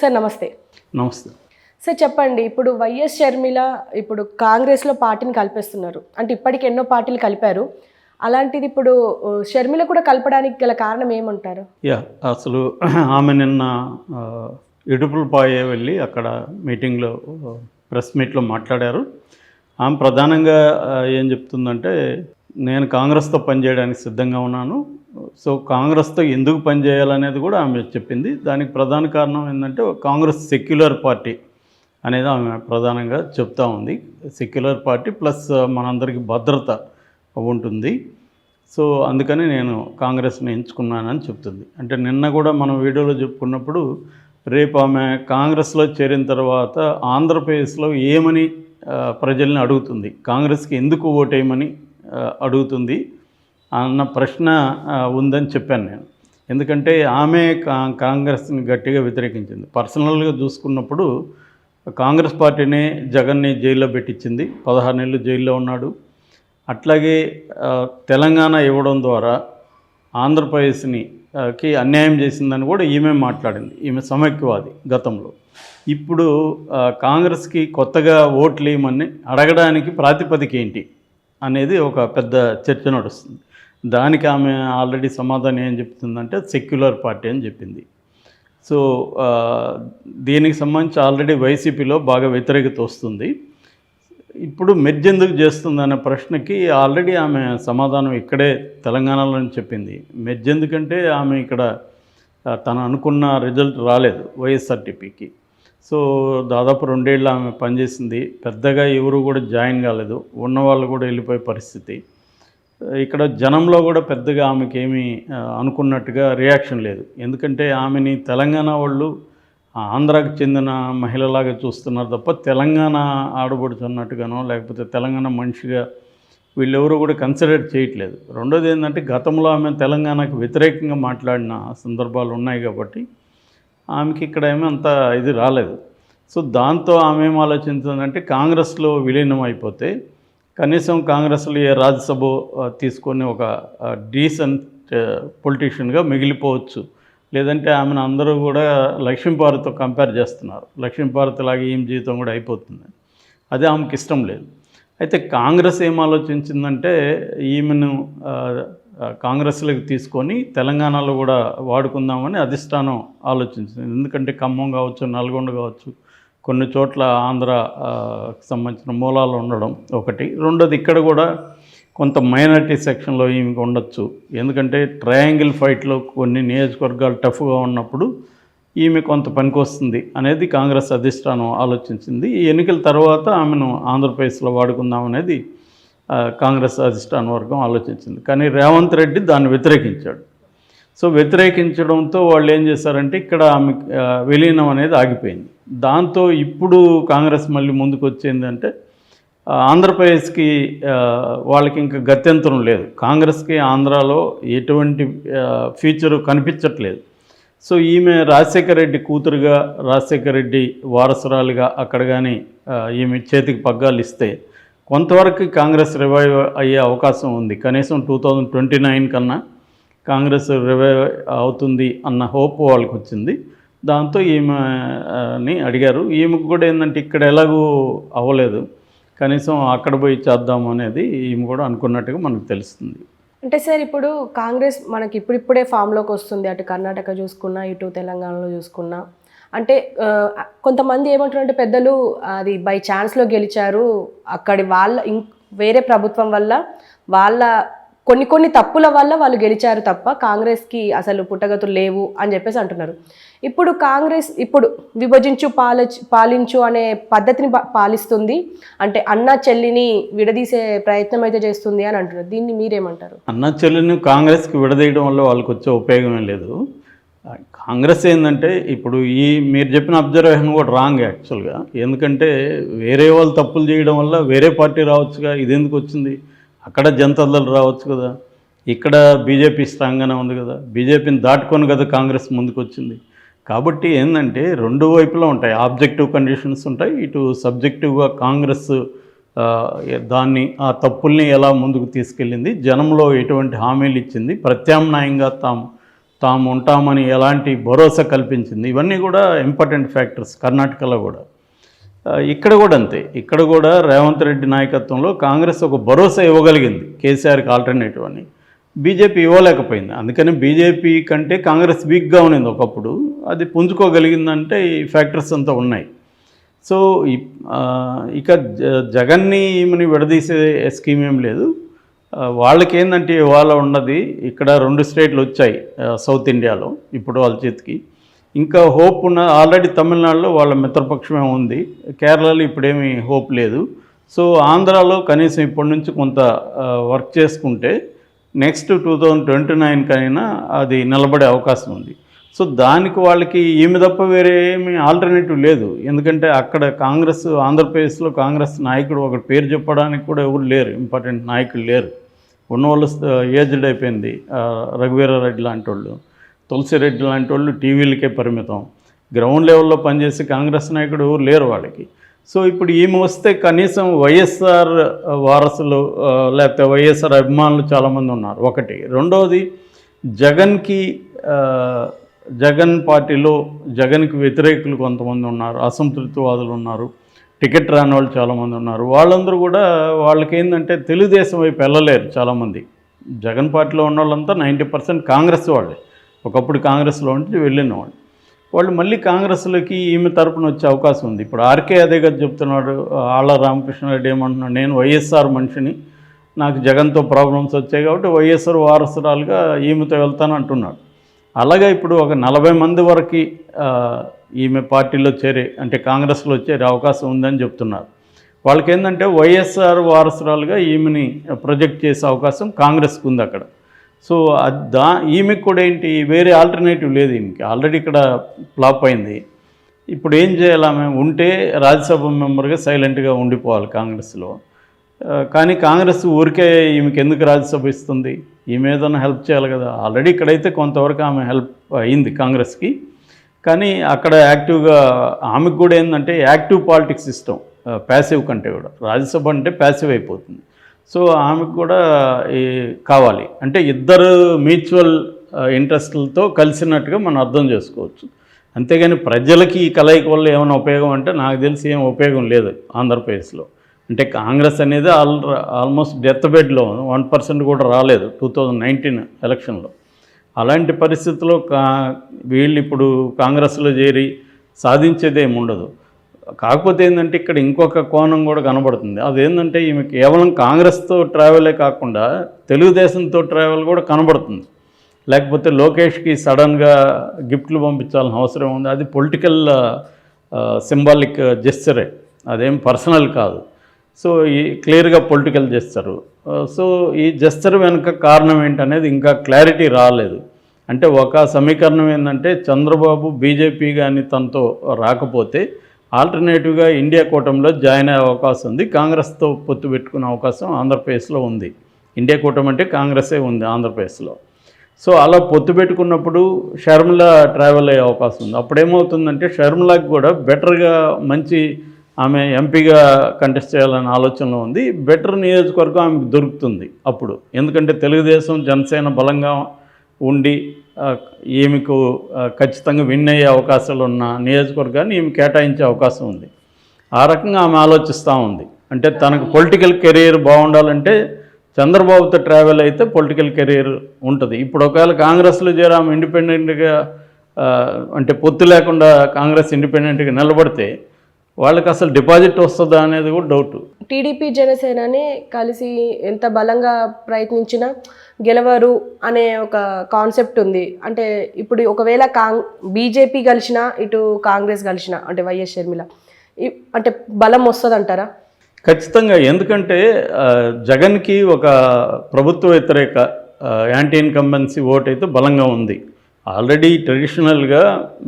Sir నమస్తే. నమస్తే. Sir చెప్పండి ఇప్పుడు వైఎస్ షర్మిల ఇప్పుడు కాంగ్రెస్లో పార్టీని కలిపేస్తున్నారు. అంటే ఇప్పటికి ఎన్నో పార్టీలు కలిపారు. అలాంటిది ఇప్పుడు షర్మిల కూడా కలపడానికి గల కారణం ఏమంటారు? యా అసలు ఆమె నిన్న ఆ, ఇడుపులపాయ వెళ్ళి అక్కడ మీటింగ్లో ప్రెస్ మీట్లో మాట్లాడారు. ఆమె ప్రధానంగా ఏం చెప్తుందంటే నేను కాంగ్రెస్తో పనిచేయడానికి సిద్ధంగా ఉన్నాను. సో కాంగ్రెస్తో ఎందుకు పనిచేయాలనేది కూడా ఆమె చెప్పింది. దానికి ప్రధాన కారణం ఏంటంటే కాంగ్రెస్ సెక్యులర్ పార్టీ అనేది ఆమె ప్రధానంగా చెప్తా ఉంది. సెక్యులర్ పార్టీ ప్లస్ మనందరికీ భద్రత ఉంటుంది. సో అందుకని నేను కాంగ్రెస్ని ఎంచుకున్నానని చెప్తుంది. అంటే నిన్న కూడా మనం వీడియోలో చెప్పుకున్నప్పుడు రేపు ఆమె కాంగ్రెస్లో చేరిన తర్వాత ఆంధ్రప్రదేశ్లో ఏమని ప్రజల్ని అడుగుతుంది? కాంగ్రెస్కి ఎందుకు ఓటేయమని అడుగుతుంది? అన్న ప్రశ్న ఉందని చెప్పాను నేను. ఎందుకంటే ఆమె కా కాంగ్రెస్ని గట్టిగా వ్యతిరేకించింది. పర్సనల్గా చూసుకున్నప్పుడు కాంగ్రెస్ పార్టీనే జగన్ని జైల్లో పెట్టించింది పదహారు నెలలు జైల్లో ఉన్నాడు. అట్లాగే తెలంగాణ ఇవ్వడం ద్వారా ఆంధ్రప్రదేశ్ని కి అన్యాయం చేసిందని కూడా ఈమె మాట్లాడింది. ఈమె సమైక్యవాది గతంలో. ఇప్పుడు కాంగ్రెస్కి కొత్తగా ఓట్లు వేయమని అడగడానికి ప్రాతిపదిక ఏంటి అనేది ఒక పెద్ద చర్చ నడుస్తుంది. దానికి ఆమె ఆల్రెడీ సమాధానం ఏం చెప్తుందంటే సెక్యులర్ పార్టీ అని చెప్పింది. సో దీనికి సంబంధించి ఆల్రెడీ వైసీపీలో బాగా వ్యతిరేకత వస్తుంది. ఇప్పుడు మెర్జ్ ఎందుకు చేస్తుంది అనే ప్రశ్నకి ఆల్రెడీ ఆమె సమాధానం ఇక్కడే తెలంగాణలో చెప్పింది. మెర్జ్ ఎందుకంటే ఆమె ఇక్కడ తను అనుకున్న రిజల్ట్ రాలేదు వైఎస్ఆర్టీపీకి. సో దాదాపు రెండేళ్ళు ఆమె పనిచేసింది. పెద్దగా ఎవరు కూడా జాయిన్ కాలేదు. ఉన్నవాళ్ళు కూడా వెళ్ళిపోయే పరిస్థితి. ఇక్కడ జనంలో కూడా పెద్దగా ఆమెకి ఏమీ అనుకున్నట్టుగా రియాక్షన్ లేదు. ఎందుకంటే ఆమెని తెలంగాణ వాళ్ళు ఆంధ్రాకు ఆంధ్రాకి చెందిన మహిళలాగా చూస్తున్నారు తప్ప తెలంగాణ ఆడబడుతున్నట్టుగానో లేకపోతే తెలంగాణ మనిషిగా వీళ్ళెవరూ కూడా కన్సిడర్ చేయట్లేదు. రెండోది ఏంటంటే గతంలో ఆమె తెలంగాణకు వ్యతిరేకంగా మాట్లాడిన సందర్భాలు ఉన్నాయి కాబట్టి ఆమెకి ఇక్కడ ఏమీ అంత ఇది రాలేదు. సో దాంతో ఆమె ఏం ఆలోచించిందంటే కాంగ్రెస్లో విలీనం అయిపోతే కనీసం కాంగ్రెస్లో ఏ రాజ్యసభ తీసుకొని ఒక డీసెంట్ పొలిటీషియన్గా మిగిలిపోవచ్చు. లేదంటే ఆమెను అందరూ కూడా లక్ష్మీపార్వతితో కంపేర్ చేస్తున్నారు. లక్ష్మీపార్వతి లాగా ఏం జీవితం కూడా అయిపోతుంది. అదే ఆమెకి ఇష్టం లేదు. అయితే కాంగ్రెస్ ఏం ఆలోచించిందంటే ఈమెను ఆ, కాంగ్రెస్లోకి తీసుకొని తెలంగాణలో కూడా వాడుకుందామని అధిష్టానం ఆలోచించింది. ఎందుకంటే ఖమ్మం కావచ్చు నల్గొండ కావచ్చు కొన్ని చోట్ల ఆంధ్రకి సంబంధించిన మూలాలు ఉండడం ఒకటి. రెండోది ఇక్కడ కూడా కొంత మైనారిటీ సెక్షన్లో ఈమెకు ఉండొచ్చు. ఎందుకంటే ట్రయాంగిల్ ఫైట్లో కొన్ని నియోజకవర్గాలు టఫ్గా ఉన్నప్పుడు ఈమె కొంత పనికొస్తుంది అనేది కాంగ్రెస్ అధిష్టానం ఆలోచించింది. ఈ ఎన్నికల తర్వాత ఆమెను ఆంధ్రప్రదేశ్లో వాడుకుందాం అనేది కాంగ్రెస్ అధిష్టాన వర్గం ఆలోచించింది. కానీ రేవంత్ రెడ్డి దాన్ని వ్యతిరేకించాడు. సో వ్యతిరేకించడంతో వాళ్ళు ఏం చేశారంటే ఇక్కడ ఆమె విలీనం అనేది ఆగిపోయింది. దాంతో ఇప్పుడు కాంగ్రెస్ మళ్ళీ ముందుకు వచ్చిందంటే ఆంధ్రప్రదేశ్కి వాళ్ళకి ఇంకా గత్యంతరం లేదు. కాంగ్రెస్కి ఆంధ్రాలో ఎటువంటి ఫ్యూచరు కనిపించట్లేదు. సో ఈమె రాజశేఖర రెడ్డి కూతురుగా రాజశేఖర రెడ్డి వారసురాలుగా అక్కడ కానీ ఈమె చేతికి పగ్గాలు ఇస్తే కొంతవరకు కాంగ్రెస్ రివైవ్ అయ్యే అవకాశం ఉంది. కనీసం టూ థౌజండ్ ట్వంటీ నైన్ కన్నా కాంగ్రెస్ రివైవ్ అవుతుంది అన్న హోప్ వాళ్ళకి వచ్చింది దాంతో ఈమెని అడిగారు. ఈమెకు కూడా ఏంటంటే ఇక్కడ ఎలాగూ అవ్వలేదు. కనీసం అక్కడ పోయి చేద్దాము అనేది ఈమె కూడా అనుకున్నట్టుగా మనకు తెలుస్తుంది. అంటే సార్ ఇప్పుడు కాంగ్రెస్ మనకి ఇప్పుడిప్పుడే ఫామ్లోకి వస్తుంది. అటు కర్ణాటక చూసుకున్నా ఇటు తెలంగాణలో చూసుకున్నా. అంటే కొంతమంది ఏమంటారంటే పెద్దలు అది బై ఛాన్స్లో గెలిచారు. అక్కడి వాళ్ళ ఇం వేరే ప్రభుత్వం వల్ల వాళ్ళ కొన్ని కొన్ని తప్పుల వల్ల వాళ్ళు గెలిచారు తప్ప కాంగ్రెస్కి అసలు పుట్టగతులు లేవు అని చెప్పేసి అంటున్నారు. ఇప్పుడు కాంగ్రెస్ ఇప్పుడు విభజించు పాలచు పాలించు అనే పద్ధతిని పాలిస్తుంది. అంటే అన్నా చెల్లిని విడదీసే ప్రయత్నం అయితే చేస్తుంది అని అంటున్నారు. దీన్ని మీరేమంటారు? అన్నా చెల్లిని కాంగ్రెస్కి విడదీయడం వల్ల వాళ్ళకి వచ్చే ఉపయోగమే లేదు. కాంగ్రెస్ ఏంటంటే ఇప్పుడు ఈ మీరు చెప్పిన అబ్జర్వేషన్ కూడా రాంగ్ యాక్చువల్గా. ఎందుకంటే వేరే వాళ్ళు తప్పులు చేయడం వల్ల వేరే పార్టీ రావచ్చుగా. ఇది ఎందుకు వచ్చింది? అక్కడ జనతాదళ్ రావచ్చు కదా. ఇక్కడ బీజేపీ స్ట్రాంగ్గానే ఉంది కదా. బీజేపీని దాటుకొని కదా కాంగ్రెస్ ముందుకు వచ్చింది కాబట్టి ఏంటంటే రెండు వైపులా ఉంటాయి. ఆబ్జెక్టివ్ కండిషన్స్ ఉంటాయి. ఇటు సబ్జెక్టివ్గా కాంగ్రెస్ దాన్ని ఆ తప్పుల్ని ఎలా ముందుకు తీసుకెళ్ళింది. జనంలో ఎటువంటి హామీలు ఇచ్చింది. ప్రత్యామ్నాయంగా తాము తాము ఉంటామని ఎలాంటి భరోసా కల్పించింది. ఇవన్నీ కూడా ఇంపార్టెంట్ ఫ్యాక్టర్స్ కర్ణాటకలో కూడా. ఇక్కడ కూడా అంతే. ఇక్కడ కూడా రేవంత్ రెడ్డి నాయకత్వంలో కాంగ్రెస్ ఒక భరోసా ఇవ్వగలిగింది. కేసీఆర్కి ఆల్టర్నేటివ్ అని. బీజేపీ ఇవ్వలేకపోయింది. అందుకని బీజేపీ కంటే కాంగ్రెస్ వీక్గా ఉన్నింది ఒకప్పుడు. అది పుంజుకోగలిగిందంటే ఈ ఫ్యాక్టర్స్ అంతా ఉన్నాయి. సో ఇక జ- జగన్ని ఈమెని విడదీసే స్కీమ్ ఏం లేదు. వాళ్ళకేందంటే వాళ్ళకి ఏంటంటే ఇవాళ ఉన్నది ఇక్కడ రెండు స్టేట్లు వచ్చాయి సౌత్ ఇండియాలో ఇప్పుడు వాళ్ళ చేతికి. ఇంకా హోప్ ఉన్న ఆల్రెడీ తమిళనాడులో వాళ్ళ మిత్రపక్షమే ఉంది. కేరళలో ఇప్పుడేమీ హోప్ లేదు. సో ఆంధ్రాలో కనీసం ఇప్పటి నుంచి కొంత వర్క్ చేసుకుంటే నెక్స్ట్ టూ థౌజండ్ ట్వంటీ నైన్కైనా అది నిలబడే అవకాశం ఉంది. సో దానికి వాళ్ళకి ఏమి తప్ప వేరే ఏమి ఆల్టర్నేటివ్ లేదు. ఎందుకంటే అక్కడ కాంగ్రెస్ ఆంధ్రప్రదేశ్లో కాంగ్రెస్ నాయకుడు ఒకటి పేరు చెప్పడానికి కూడా ఎవరు లేరు. ఇంపార్టెంట్ నాయకులు లేరు. ఉన్నవాళ్ళు ఏజ్డ్ అయిపోయింది రఘువీరారెడ్డి లాంటి వాళ్ళు తులసిరెడ్డి లాంటి వాళ్ళు టీవీలకే పరిమితం. గ్రౌండ్ లెవెల్లో పనిచేసే కాంగ్రెస్ నాయకుడు లేరు వాళ్ళకి సో ఇప్పుడు ఈమె వస్తే కనీసం వైఎస్ఆర్ వారసులు లేకపోతే వైఎస్ఆర్ అభిమానులు చాలామంది ఉన్నారు. ఒకటి. రెండవది జగన్కి జగన్ పార్టీలో జగన్కి వ్యతిరేకులు కొంతమంది ఉన్నారు. అసంతృప్తివాదులు ఉన్నారు. టికెట్ రాని వాళ్ళు చాలామంది ఉన్నారు. వాళ్ళందరూ కూడా వాళ్ళకి ఏంటంటే తెలుగుదేశం వైపు వెళ్ళలేరు చాలామంది. జగన్ పార్టీలో ఉన్న వాళ్ళంతా నైంటీ పర్సెంట్ కాంగ్రెస్ వాళ్ళే. ఒకప్పుడు కాంగ్రెస్లో ఉంటే వెళ్ళిన వాళ్ళు వాళ్ళు మళ్ళీ కాంగ్రెస్లోకి ఈమె తరపున వచ్చే అవకాశం ఉంది. ఇప్పుడు ఆర్కే అదే కదా చెప్తున్నాడు ఆళ్ళ రామకృష్ణారెడ్డి ఏమంటున్నాడు నేను వైఎస్ఆర్ మనిషిని నాకు జగన్తో ప్రాబ్లమ్స్ వచ్చాయి కాబట్టి వైఎస్ఆర్ వారసురాలుగా ఈమెతో వెళ్తాను అంటున్నాడు. అలాగే ఇప్పుడు ఒక నలభై మంది వరకు ఈమె పార్టీలో చేరే అంటే కాంగ్రెస్లో చేరే అవకాశం ఉందని చెప్తున్నారు. వాళ్ళకి ఏంటంటే వైఎస్ఆర్ వారసురాలుగా ఈమెని ప్రొజెక్ట్ చేసే అవకాశం కాంగ్రెస్కి ఉంది అక్కడ. సో అది దా ఈమెకు కూడా ఏంటి వేరే ఆల్టర్నేటివ్ లేదు ఈమెకి. ఆల్రెడీ ఇక్కడ ఫ్లాప్ అయింది. ఇప్పుడు ఏం చేయాలి ఆమె ఉంటే రాజ్యసభ మెంబర్గా సైలెంట్గా ఉండిపోవాలి కాంగ్రెస్లో. కానీ కాంగ్రెస్ ఊరికే ఈమెకి ఎందుకు రాజ్యసభ ఇస్తుంది? ఈమె ఏదైనా హెల్ప్ చేయాలి కదా. ఆల్రెడీ ఇక్కడైతే కొంతవరకు ఆమె హెల్ప్ అయింది కాంగ్రెస్కి. కానీ అక్కడ యాక్టివ్గా ఆమెకు కూడా ఏంటంటే యాక్టివ్ పాలిటిక్స్ ఇష్టం. ప్యాసివ్ కంటే కూడా. రాజ్యసభ అంటే ప్యాసివ్ అయిపోతుంది. సో ఆమెకు కూడా ఈ కావాలి. అంటే ఇద్దరు మ్యూచువల్ ఇంట్రెస్ట్లతో కలిసినట్టుగా మనం అర్థం చేసుకోవచ్చు. అంతేగాని ప్రజలకి ఈ కలయిక వల్ల ఏమైనా ఉపయోగం అంటే నాకు తెలిసి ఏం ఉపయోగం లేదు ఆంధ్రప్రదేశ్లో. అంటే కాంగ్రెస్ అనేది ఆల్ ఆల్మోస్ట్ డెత్ బెడ్లో వన్ పర్సెంట్ కూడా రాలేదు టూ థౌజండ్ నైన్టీన్ ఎలక్షన్లో. అలాంటి పరిస్థితుల్లో కా వీళ్ళు ఇప్పుడు కాంగ్రెస్లో చేరి సాధించేది ఏమి ఉండదు. కాకపోతే ఏంటంటే ఇక్కడ ఇంకొక కోణం కూడా కనబడుతుంది. అదేంటంటే ఈమె కేవలం కాంగ్రెస్తో ట్రావెలే కాకుండా తెలుగుదేశంతో ట్రావెల్ కూడా కనబడుతుంది. లేకపోతే లోకేష్కి సడన్గా గిఫ్ట్లు పంపించాల్సిన అవసరం ఉంది. అది పొలిటికల్ సింబాలిక్ జెస్చరే. అదేం పర్సనల్ కాదు. సో ఈ క్లియర్గా పొలిటికల్ జెస్చరు. సో ఈ జెస్చర్ వెనుక కారణం ఏంటనేది ఇంకా క్లారిటీ రాలేదు. అంటే ఒక సమీకరణం ఏంటంటే చంద్రబాబు బీజేపీ కానీ తనతో రాకపోతే ఆల్టర్నేటివ్గా ఇండియా కూటమిలో జాయిన్ అయ్యే అవకాశం ఉంది. కాంగ్రెస్తో పొత్తు పెట్టుకునే అవకాశం ఆంధ్రప్రదేశ్లో ఉంది. ఇండియా కూటమి అంటే కాంగ్రెసే ఉంది ఆంధ్రప్రదేశ్లో. సో అలా పొత్తు పెట్టుకున్నప్పుడు షర్మిల ట్రావెల్ అయ్యే అవకాశం ఉంది. అప్పుడేమవుతుందంటే షర్మిలకి కూడా బెటర్గా మంచి ఆమె ఎంపీగా కంటెస్ట్ చేయాలనే ఆలోచనలో ఉంది. బెటర్ నియోజకవర్గం ఆమెకు దొరుకుతుంది అప్పుడు. ఎందుకంటే తెలుగుదేశం జనసేన బలంగా ఉండి ఈమెకు ఖచ్చితంగా విన్ అయ్యే అవకాశాలు ఉన్న నియోజకవర్గాన్ని ఈమె కేటాయించే అవకాశం ఉంది. ఆ రకంగా ఆమె ఆలోచిస్తూ ఉంది. అంటే తనకు పొలిటికల్ కెరీర్ బాగుండాలంటే చంద్రబాబుతో ట్రావెల్ అయితే పొలిటికల్ కెరీర్ ఉంటుంది. ఇప్పుడు ఒకవేళ కాంగ్రెస్లో చేరి ఆమె ఇండిపెండెంట్గా అంటే పొత్తు లేకుండా కాంగ్రెస్ ఇండిపెండెంట్గా నిలబడితే వాళ్ళకి అసలు డిపాజిట్ వస్తుందా అనేది కూడా డౌట్ టీడీపీ జనసేనని కలిసి ఎంత బలంగా ప్రయత్నించినా గెలవరు అనే ఒక కాన్సెప్ట్ ఉంది. అంటే ఇప్పుడు ఒకవేళ కాంగ్ బీజేపీ కలిసినా ఇటు కాంగ్రెస్ కలిసినా అంటే వైఎస్ షర్మిల అంటే బలం వస్తుంది అంటారా ఖచ్చితంగా. ఎందుకంటే జగన్కి ఒక ప్రభుత్వ వ్యతిరేక యాంటీ ఇన్కంబెన్సీ ఓట్ అయితే బలంగా ఉంది. ఆల్రెడీ ట్రెడిషనల్గా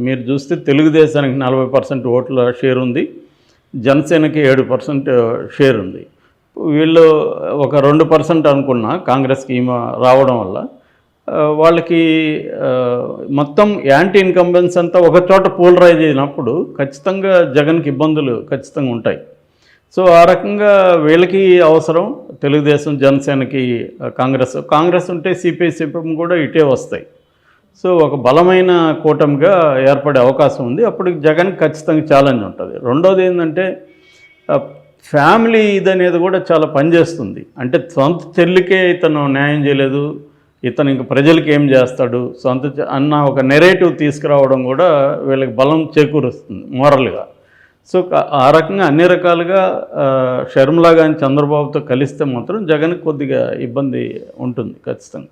మీరు చూస్తే తెలుగుదేశానికి నలభై పర్సెంట్ ఓట్ల షేర్ ఉంది జనసేనకి ఏడు పర్సెంట్ షేర్ ఉంది. వీళ్ళు ఒక రెండు పర్సెంట్ అనుకున్న కాంగ్రెస్కి ఈమె రావడం వల్ల వాళ్ళకి మొత్తం యాంటీ ఇన్కంబెన్స్ అంతా ఒక చోట పోలరైజ్ అయినప్పుడు ఖచ్చితంగా జగన్కి ఇబ్బందులు ఖచ్చితంగా ఉంటాయి. సో ఆ రకంగా వీళ్ళకి అవసరం తెలుగుదేశం జనసేనకి కాంగ్రెస్. కాంగ్రెస్ ఉంటే సిపిఐ సిపిఎం కూడా ఇటే వస్తాయి. సో ఒక బలమైన కూటమిగా ఏర్పడే అవకాశం ఉంది. అప్పుడు జగన్ ఖచ్చితంగా ఛాలెంజ్ ఉంటుంది. రెండోది ఏంటంటే ఫ్యామిలీ ఇది అనేది కూడా చాలా పనిచేస్తుంది. అంటే సొంత చెల్లికే ఇతను న్యాయం చేయలేదు. ఇతను ఇంక ప్రజలకి ఏం చేస్తాడు? సొంత అన్న ఒక నెరేటివ్ తీసుకురావడం కూడా వీళ్ళకి బలం చేకూరుస్తుంది మోరల్గా సో ఆ రకంగా అన్ని రకాలుగా షర్మిలా కానీ చంద్రబాబుతో కలిస్తే మాత్రం జగన్ కొద్దిగా ఇబ్బంది ఉంటుంది ఖచ్చితంగా.